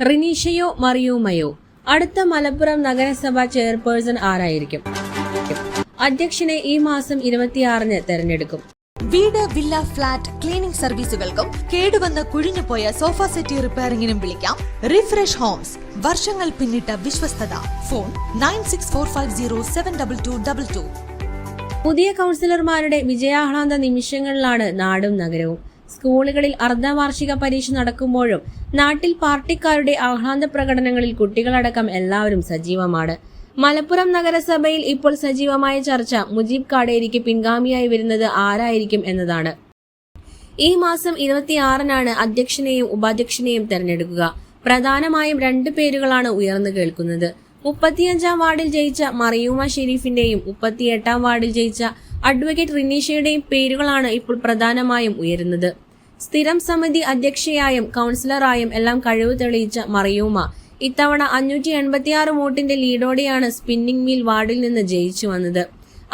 റിനീഷയോ മറിയൂമയോ അടുത്ത മലപ്പുറം നഗരസഭ ചെയർപേഴ്സൺ ആരായിരിക്കും? അധ്യക്ഷനെ ഈ മാസം ഇരുപത്തിയാറിന് തെരഞ്ഞെടുക്കും. വീട് വില്ല ഫ്ളാറ്റ് ക്ലീനിംഗ് സർവീസുകൾക്കും കേടുവന്ന് കുഴിഞ്ഞുപോയ സോഫ സെറ്റി റിപ്പയറിംഗിനും വിളിക്കാം. Refresh homes. വർഷങ്ങൾ പിന്നിട്ട വിശ്വസ്തത. Phone nine six four five zero seven double two double two. പുതിയ കൗൺസിലർമാരുടെ വിജയാഹ്ലാന്ത നിമിഷങ്ങളിലാണ് നാടും നഗരവും. സ്കൂളുകളിൽ അർദ്ധവാർഷിക പരീക്ഷ നടക്കുമ്പോഴും നാട്ടിൽ പാർട്ടിക്കാരുടെ ആഹ്ലാദ പ്രകടനങ്ങളിൽ കുട്ടികളടക്കം എല്ലാവരും സജീവമാണ്. മലപ്പുറം നഗരസഭയിൽ ഇപ്പോൾ സജീവമായ ചർച്ച മുജീബ് കാടേരിക്ക് പിൻഗാമിയായി വരുന്നത് ആരായിരിക്കും എന്നതാണ്. ഈ മാസം ഇരുപത്തിയാറിനാണ് അധ്യക്ഷനെയും ഉപാധ്യക്ഷനെയും തെരഞ്ഞെടുക്കുക. പ്രധാനമായും രണ്ട് പേരുകളാണ് ഉയർന്നു കേൾക്കുന്നത്. മുപ്പത്തിയഞ്ചാം വാർഡിൽ ജയിച്ച മറിയൂമ ഷെരീഫിന്റെയും മുപ്പത്തിയെട്ടാം വാർഡിൽ ജയിച്ച അഡ്വക്കേറ്റ് റിനീഷയുടെയും പേരുകളാണ് ഇപ്പോൾ പ്രധാനമായും ഉയരുന്നത്. സ്ഥിരം സമിതി അധ്യക്ഷയായും കൗൺസിലറായും എല്ലാം കഴിവ് തെളിയിച്ച മറിയൂമ ഇത്തവണ അഞ്ഞൂറ്റി എൺപത്തിയാറ് വോട്ടിന്റെ ലീഡോടെയാണ് സ്പിന്നിംഗ് മിൽ വാർഡിൽ നിന്ന് ജയിച്ചു വന്നത്.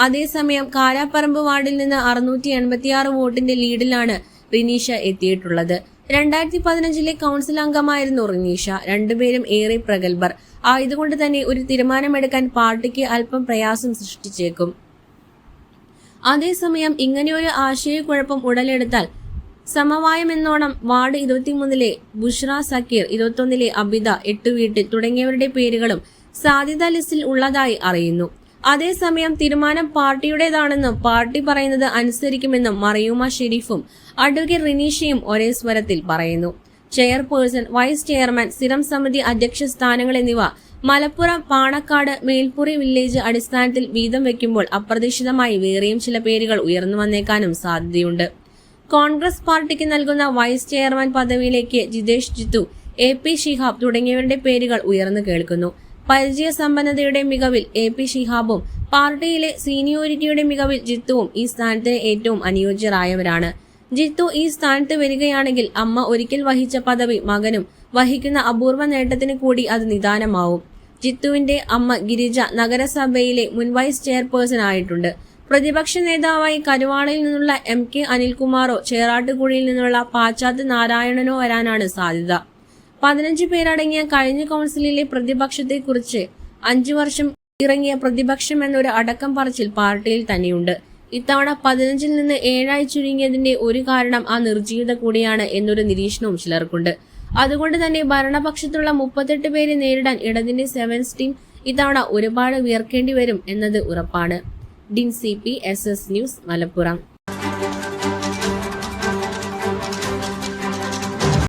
അതേസമയം കാരാപ്പറമ്പ് വാർഡിൽ നിന്ന് അറുന്നൂറ്റി എൺപത്തിയാറ് വോട്ടിന്റെ ലീഡിലാണ് റിനീഷ എത്തിയിട്ടുള്ളത്. രണ്ടായിരത്തി പതിനഞ്ചിലെ കൗൺസിൽ അംഗമായിരുന്നു റിനീഷ. രണ്ടുപേരും ഏറെ പ്രഗത്ഭർ. ആയതുകൊണ്ട് തന്നെ ഒരു തീരുമാനമെടുക്കാൻ പാർട്ടിക്ക് അല്പം പ്രയാസം സൃഷ്ടിച്ചേക്കും. അതേസമയം ഇങ്ങനെയൊരു ആശയക്കുഴപ്പം ഉടലെടുത്താൽ സമവായം എന്നോണം വാർഡ് ഇരുപത്തിമൂന്നിലെ ബുഷ്ര സക്കീർ ഇരുപത്തൊന്നിലെ അബിത എട്ടുവീട്ടിൽ തുടങ്ങിയവരുടെ പേരുകളും സാധ്യതാ ലിസ്റ്റിൽ ഉള്ളതായി അറിയുന്നു. അതേസമയം തീരുമാനം പാർട്ടിയുടേതാണെന്നും പാർട്ടി പറയുന്നത് അനുസരിക്കുമെന്നും മറിയൂമ ഷെരീഫും അഡ്വക്കേറ്റ് റിനീഷയും ഒരേ സ്വരത്തിൽ പറയുന്നു. ചെയർപേഴ്സൺ വൈസ് ചെയർമാൻ സ്ഥിരം സമിതി അധ്യക്ഷ സ്ഥാനങ്ങൾ എന്നിവ മലപ്പുറം പാണക്കാട് മേൽപ്പുറി വില്ലേജ് അടിസ്ഥാനത്തിൽ വീതം വെക്കുമ്പോൾ അപ്രതീക്ഷിതമായി വേറെയും ചില പേരുകൾ ഉയർന്നു വന്നേക്കാനും സാധ്യതയുണ്ട്. കോൺഗ്രസ് പാർട്ടിക്ക് നൽകുന്ന വൈസ് ചെയർമാൻ പദവിയിലേക്ക് ജിതേഷ് ജിത്തു എ പി ഷിഹാബ് തുടങ്ങിയവരുടെ പേരുകൾ ഉയർന്നു കേൾക്കുന്നു. പരിചയ സമ്പന്നതയുടെ മികവിൽ എ പി ഷിഹാബും പാർട്ടിയിലെ സീനിയോരിറ്റിയുടെ മികവിൽ ജിത്തുവും ഈ സ്ഥാനത്തിന് ഏറ്റവും അനുയോജ്യരായവരാണ്. ജിത്തു ഈ സ്ഥാനത്ത് വരികയാണെങ്കിൽ അമ്മ ഒരിക്കൽ വഹിച്ച പദവി മകനും വഹിക്കുന്ന അപൂർവ നേട്ടത്തിന് കൂടി അത് നിദാനമാവും. ജിത്തുവിന്റെ അമ്മ ഗിരിജ നഗരസഭയിലെ മുൻ വൈസ് ചെയർപേഴ്സൺ ആയിട്ടുണ്ട്. പ്രതിപക്ഷ നേതാവായി കരുവാളയിൽ നിന്നുള്ള എം കെ അനിൽകുമാറോ ചേറാട്ടുകുഴിയിൽ നിന്നുള്ള പാശ്ചാത്യ നാരായണനോ വരാനാണ് സാധ്യത. പതിനഞ്ച് പേരടങ്ങിയ കഴിഞ്ഞ കൗൺസിലിലെ പ്രതിപക്ഷത്തെക്കുറിച്ച് അഞ്ചു വർഷം ഇറങ്ങിയ പ്രതിപക്ഷം എന്നൊരു അടക്കം പറച്ചിൽ പാർട്ടിയിൽ തന്നെയുണ്ട്. ഇത്തവണ പതിനഞ്ചിൽ നിന്ന് ഏഴായി ചുരുങ്ങിയതിന്റെ ഒരു കാരണം ആ നിർജീവിത കൂടിയാണ് എന്നൊരു നിരീക്ഷണവും ചിലർക്കുണ്ട്. അതുകൊണ്ട് തന്നെ ഭരണപക്ഷത്തുള്ള മുപ്പത്തെട്ട് പേരെ നേരിടാൻ ഇടതിന്റെ സെവൻസ് ടീം ഇത്തവണ ഒരുപാട് വിയർക്കേണ്ടി വരും എന്നത് ഉറപ്പാണ്. Didn't C P S S news Malappuram.